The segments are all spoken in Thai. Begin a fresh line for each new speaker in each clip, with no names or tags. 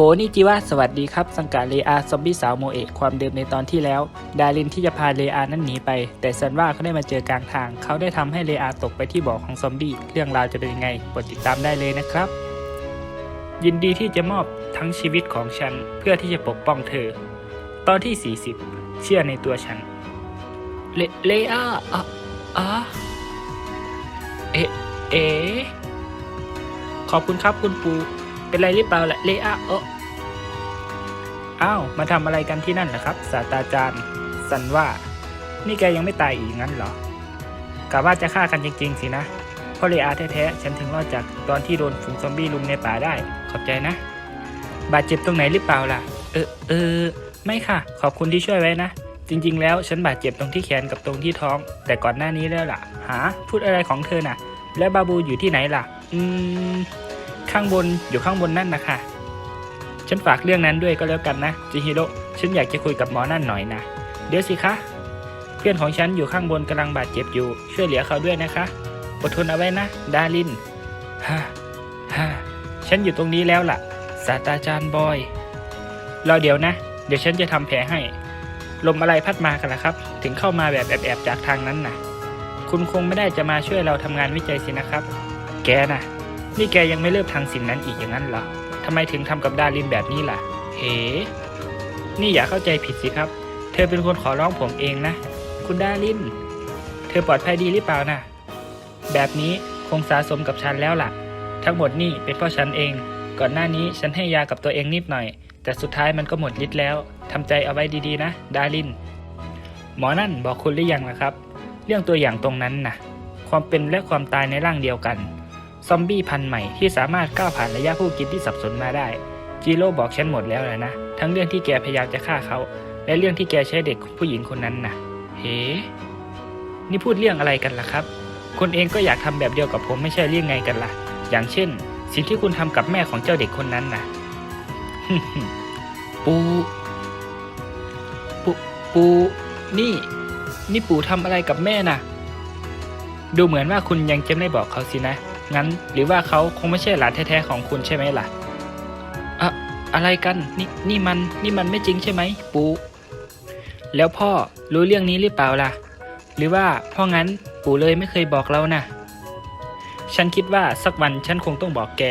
นี่จิวะสวัสดีครับ สังกัดเลอาซอมบี้สาวโมเอะความเดิมในตอนที่แล้ว ดารินที่จะพาเลอานั้นหนีไป แต่ซันว่าเขาได้มาเจอกลางทาง เขาได้ทำให้เลอาตกไปที่บ่อของซอมบี้ เรื่องราวจะเป็นยังไงกดติดตามได้เลยนะครับ ยินดีที่จะมอบทั้งชีวิตของฉันเพื่อที่จะปกป้องเธอ ตอนที่ 40 เชื่อในตัวฉัน เลเลอาอะอะเอะเอ๋ขอบคุณครับคุณปูเป็นไรหรือเปล่าล่ะเลอาเอ อ้าว มาทำอะไรกันที่นั่นล่ะครับ ศาสตราจารย์ สันว่า นี่แกยังไม่ตายอีกงั้นเหรอกะว่าจะฆ่ากันจริงๆสินะเพราะเลอาแท้ๆฉันถึงรอดจากตอนที่โดนฝูงซอมบี้ลุมในป่าได้ ขอบใจนะ บาดเจ็บตรงไหนหรือเปล่าล่ะ เออเออ ไม่ค่ะ ขอบคุณที่ช่วยไว้นะ จริงๆ แล้วฉันบาดเจ็บตรงที่แขนกับตรงที่ท้อง แต่ก่อนหน้านี้แล้วล่ะ หา พูดอะไรของเธอน่ะ และบาบูอยู่ที่ไหนล่ะ อืม ข้างบนอยู่ข้างบนนั่นนะคะ ฉันฝากเรื่องนั้นด้วยก็แล้วกันนะจิฮิโร่ฉันอยากจะคุยกับหมอนั่นหน่อยนะ เดี๋ยวสิคะ เพื่อนของฉันอยู่ข้างบนกำลังบาดเจ็บอยู่ ช่วยเหลือเขาด้วยนะคะ อดทนเอาไว้นะ ดารินฮ่าฮ่าฉันอยู่ตรงนี้แล้วล่ะ ศาสตราจารย์บอย รอเดี๋ยวนะ เดี๋ยวฉันจะทำแผลให้ ลมอะไรพัดมากันล่ะครับ ถึงเข้ามาแบบแอบๆจากทางนั้นน่ะ คุณคงไม่ได้จะมาช่วยเราทำงานวิจัยสินะครับ แกน่ะนี่แกยังไม่เลิกทางสิ่งนั้นอีกอย่างนั้นเหรอ ทำไมถึงทำกับดารินแบบนี้ล่ะเฮ้นี่อย่าเข้าใจผิดสิครับ เธอเป็นคนขอร้องผมเองนะ คุณดาริน เธอปลอดภัยดีหรือเปล่านะแบบนี้คงสะสมกับฉันแล้วล่ะ ทั้งหมดนี่เป็นเพราะฉันเอง ก่อนหน้านี้ฉันให้ยากับตัวเองนิดหน่อย แต่สุดท้ายมันก็หมดฤทธิ์แล้วทำใจเอาไว้ดีๆนะ ดาริน หมอนั่นบอกคุณหรือยังล่ะครับ เรื่องตัวอย่างตรงนั้นนะความเป็นและความตายในร่างเดียวกัน ซอมบี้พันธุ์ใหม่ที่สามารถก้าวผ่านระยะผู้กินที่สับสนมาได้จีโร่บอกฉันหมดแล้วนะ ทั้งเรื่องที่แกพยายามจะฆ่าเขา และเรื่องที่แกใช้เด็กผู้หญิงคนนั้นนะเฮ้นี่พูดเรื่องอะไรกันล่ะครับคุณเองก็อยากทำแบบเดียวกับผมไม่ใช่เรื่องไงกันล่ะ อย่างเช่น สิ่งที่คุณทำกับแม่ของเจ้าเด็กคนนั้นนะปูปูปูนี่ นี่ปู่ทำอะไรกับแม่น่ะ ดูเหมือนว่าคุณยังจะไม่บอกเขาสินะ งั้นหรือว่าเขาคงไม่ใช่หลานแท้ๆของคุณใช่ไหมล่ะอะอะไรกันนี่นี่มันนี่มันไม่จริงใช่ไหมปูแล้วพ่อรู้เรื่องนี้หรือเปล่าล่ะ หรือว่าเพ่องั้นปู่เลยไม่เคยบอกเรานะฉันคิดว่าสักวันฉันคงต้องบอกแก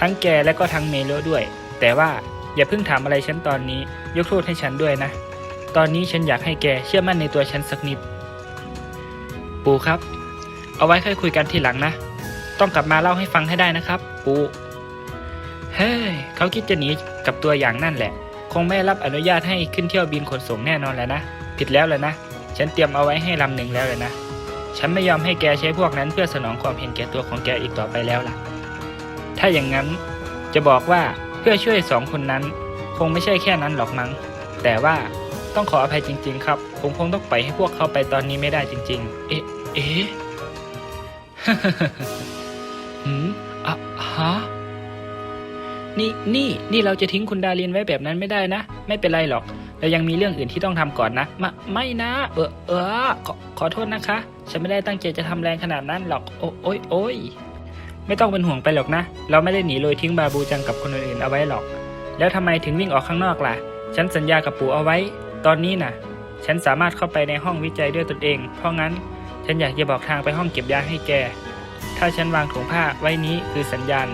ทั้งแกและก็ทั้งเมโลด้วย แต่ว่าอย่าเพิ่งถามอะไรฉันตอนนี้ ยกโทษให้ฉันด้วยนะ ตอนนี้ฉันอยากให้แกเชื่อมั่นในตัวฉันสักนิด ปู่ครับ เอาไว้ค่อยคุยกันทีหลังนะ ต้องกลับมาเล่าให้ฟังให้ได้นะครับ ปูเฮ้ยเขาคิดจะหนีกับตัวอย่างนั่นแหละ คงไม่รับอนุญาตให้ขึ้นเที่ยวบินขนส่งแน่นอนแล้วนะ ผิดแล้วแหละนะ ฉันเตรียมเอาไว้ให้ลำหนึ่งแล้วเลยนะ ฉันไม่ยอมให้แกใช้พวกนั้นเพื่อสนองความเห็นแก่ตัวของแกอีกต่อไปแล้วล่ะ ถ้าอย่างนั้นจะบอกว่าเพื่อช่วยสองคนนั้น คงไม่ใช่แค่นั้นหรอกมั้ง แต่ว่าต้องขออภัยจริง ๆ ครับ ผมคงต้องปล่อยให้พวกเขาไปตอนนี้ไม่ได้จริง ๆ เอ๊ะ เอ๊ะ อะฮะนี่นี่นี่เราจะทิ้งคุณดารินไว้แบบนั้นไม่ได้นะ ไม่เป็นไรหรอกเรายังมีเรื่องอื่นที่ต้องทำก่อนนะมาไม่นะ เออเออขอขอโทษนะคะ ฉันไม่ได้ตั้งใจจะทำแรงขนาดนั้นหรอกโอโอ้ยโอ้ยไม่ต้องเป็นห่วงไปหรอกนะ เราไม่ได้หนีโดยทิ้งบาบูจังกับคนอื่นเอาไว้หรอก แล้วทำไมถึงวิ่งออกข้างนอกล่ะ ฉันสัญญากับปู่เอาไว้ ตอนนี้น่ะ ฉันสามารถเข้าไปในห้องวิจัยด้วยตนเอง เพราะงั้น ฉันอยากจะบอกทางไปห้องเก็บยาให้แก ถ้าฉันวางถุงผ้าไว้นี้คือสัญญาณ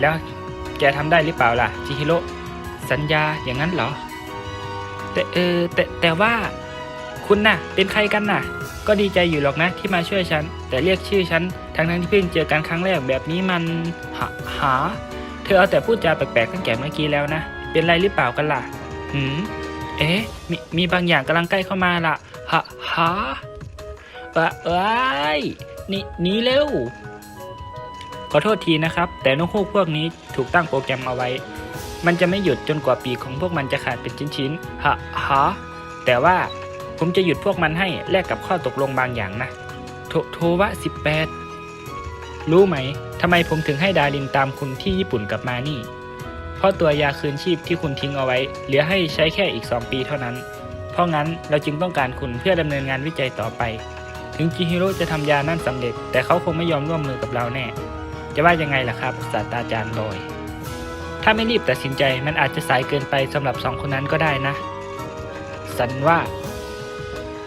แล้วแกทำได้หรือเปล่าล่ะจิฮิโร่สัญญาอย่างนั้นเหรอ แต่เออแต่แต่ว่าคุณน่ะ เป็นใครกันน่ะ ก็ดีใจอยู่หรอกนะที่มาช่วยฉัน แต่เรียกชื่อฉันทั้งทั้งที่เพิ่งเจอกันครั้งแรกแบบนี้มันหาหา เธอเอาแต่พูดจาแปลกๆตั้งแต่เมื่อกี้แล้วนะ เป็นไรหรือเปล่ากันล่ะ หืม เอ๊ะมีมีบางอย่างกำลังใกล้เข้ามาล่ะฮะฮะวะเอ้ยนี่หนีเร็ว อโทษทีนะครับ แต่นกฮูกพวกนี้ถูกตั้งโปรแกรมเอาไว้ มันจะไม่หยุดจนกว่าปีกของพวกมันจะขาดเป็นชิ้นๆฮะฮะแต่ว่าผมจะหยุดพวกมันให้แลกกับข้อตกลงบางอย่างนะโทโทวะ 18 รู้ไหมทำไมผมถึงให้ดารินตามคุณที่ญี่ปุ่นกลับมานี่ เพราะตัวยาคืนชีพที่คุณทิ้งเอาไว้ เหลือให้ใช้แค่อีก 2 ปีเท่านั้น เพราะงั้นเราจึงต้องการคุณเพื่อดำเนินงานวิจัยต่อไป ถึงจิฮิโร่จะทำยานั่นสำเร็จ แต่เขาคงไม่ยอมร่วมมือกับเราแน่ จะว่ายังไงล่ะครับศาสตราจารย์บอย ถ้าไม่รีบตัดสินใจมันอาจจะสายเกินไปสำหรับสองคนนั้นก็ได้นะ สันว่า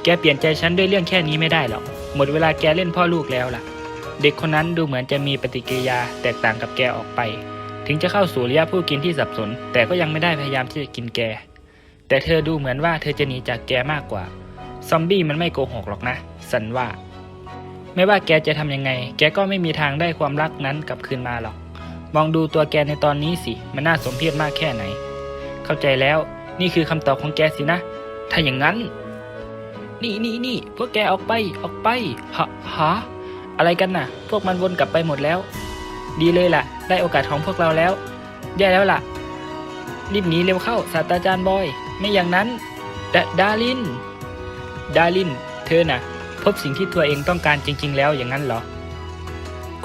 แกเปลี่ยนใจฉันด้วยเรื่องแค่นี้ไม่ได้หรอก หมดเวลาแกเล่นพ่อลูกแล้วล่ะ เด็กคนนั้นดูเหมือนจะมีปฏิกิริยาแตกต่างกับแกออกไป ถึงจะเข้าสู่ระยะผู้กินที่สับสน แต่ก็ยังไม่ได้พยายามที่จะกินแก แต่เธอดูเหมือนว่าเธอจะหนีจากแกมากกว่า ซอมบี้มันไม่โกหกหรอกนะ สันว่า ไม่ว่าแกจะทำยังไง แกก็ไม่มีทางได้ความรักนั้นกลับคืนมาหรอก มองดูตัวแกในตอนนี้สิ มันน่าสมเพชมากแค่ไหน เข้าใจแล้ว นี่คือคำตอบของแกสินะ ถ้าอย่างนั้น นี่นี่นี่พวกแกออกไป ออกไปฮะฮะอะไรกันน่ะ พวกมันวนกลับไปหมดแล้ว ดีเลยล่ะ ได้โอกาสของพวกเราแล้ว แย่แล้วล่ะ รีบหนีเร็วเข้าศาสตราจารย์บอย ไม่อย่างนั้นดดาริน ดาริน เธอน่ะ บสิ่งที่ตัวเองต้องการจริง ๆ แล้วอย่างนั้นเหรอ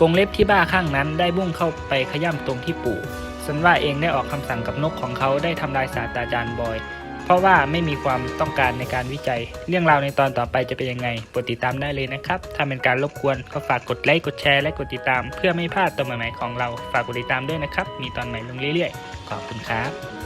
กรงเล็บที่บ้าข้างนั้นได้บุ่งเข้าไปขย้ำตรงที่ปู่สันว่าเองได้ออกคำสั่งกับนกของเขาได้ทำลายศาสตราจารย์บอย เพราะว่าไม่มีความต้องการในการวิจัย เรื่องราวในตอนต่อไปจะเป็นยังไงโปรดติดตามได้เลยนะครับ ถ้าเป็นการรบกวนก็ฝากกดไลค์กดแชร์และกดติดตาม เพื่อไม่พลาดตอนใหม่ๆของเรา ฝากกดติดตามด้วยนะครับ มีตอนใหม่ลงเรื่อยๆ ขอบคุณครับ